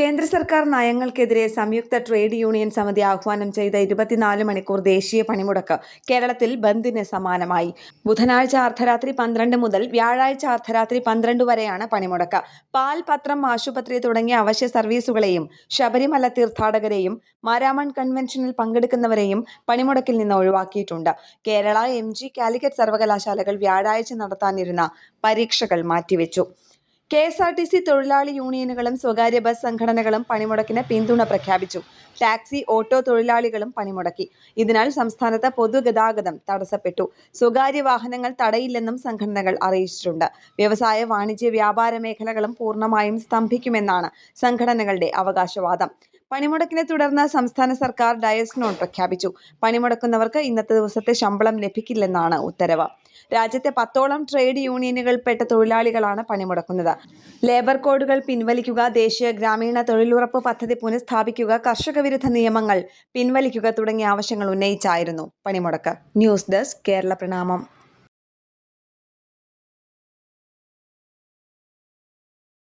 കേന്ദ്ര സർക്കാർ നയങ്ങൾക്കെതിരെ സംയുക്ത ട്രേഡ് യൂണിയൻ സമിതി ആഹ്വാനം ചെയ്ത ഇരുപത്തിനാല് മണിക്കൂർ ദേശീയ പണിമുടക്ക് കേരളത്തിൽ ബന്ദിന് സമാനമായി. ബുധനാഴ്ച അർദ്ധരാത്രി പന്ത്രണ്ട് മുതൽ വ്യാഴാഴ്ച അർദ്ധരാത്രി പന്ത്രണ്ട് വരെയാണ് പണിമുടക്ക്. പാൽ പത്രം ആശുപത്രി തുടങ്ങിയ അവശ്യ സർവീസുകളെയും ശബരിമല തീർത്ഥാടകരെയും മാരാമൺ കൺവെൻഷനിൽ പങ്കെടുക്കുന്നവരെയും പണിമുടക്കിൽ നിന്ന് ഒഴിവാക്കിയിട്ടുണ്ട്. കേരള എം ജി കാലിക്കറ്റ് സർവകലാശാലകൾ വ്യാഴാഴ്ച നടത്താനിരുന്ന പരീക്ഷകൾ മാറ്റിവെച്ചു. K S R T C തൊഴിലാളി യൂണിയനുകളും സ്വകാര്യ ബസ് സംഘടനകളും പണിമുടക്കിന് പിന്തുണ പ്രഖ്യാപിച്ചു. ടാക്സി ഓട്ടോ തൊഴിലാളികളും പണിമുടക്കി. ഇതിനാൽ സംസ്ഥാനത്ത് പൊതുഗതാഗതം തടസ്സപ്പെട്ടു. സ്വകാര്യ വാഹനങ്ങൾ തടയില്ലെന്നും സംഘടനകൾ അറിയിച്ചിട്ടുണ്ട്. വ്യവസായ വാണിജ്യ വ്യാപാര മേഖലകളും പൂർണമായും സ്തംഭിക്കുമെന്നാണ് സംഘടനകളുടെ അവകാശവാദം. പണിമുടക്കിനെ തുടർന്ന് സംസ്ഥാന സർക്കാർ ഡയസ് നോട്ട് പ്രഖ്യാപിച്ചു. പണിമുടക്കുന്നവർക്ക് ഇന്നത്തെ ദിവസത്തെ ശമ്പളം ലഭിക്കില്ലെന്നാണ് ഉത്തരവ്. രാജ്യത്തെ പത്തോളം ട്രേഡ് യൂണിയനുകൾപ്പെട്ട തൊഴിലാളികളാണ് പണിമുടക്കുന്നത്. ലേബർ കോഡുകൾ പിൻവലിക്കുക ദേശീയ ഗ്രാമീണ തൊഴിലുറപ്പ് പദ്ധതി പുനഃസ്ഥാപിക്കുക കർഷക വിരുദ്ധ നിയമങ്ങൾ പിൻവലിക്കുക തുടങ്ങിയ ആവശ്യങ്ങൾ ഉന്നയിച്ചായിരുന്നു പണിമുടക്ക്. ന്യൂസ് ഡെസ്ക് കേരള പ്രണാമം.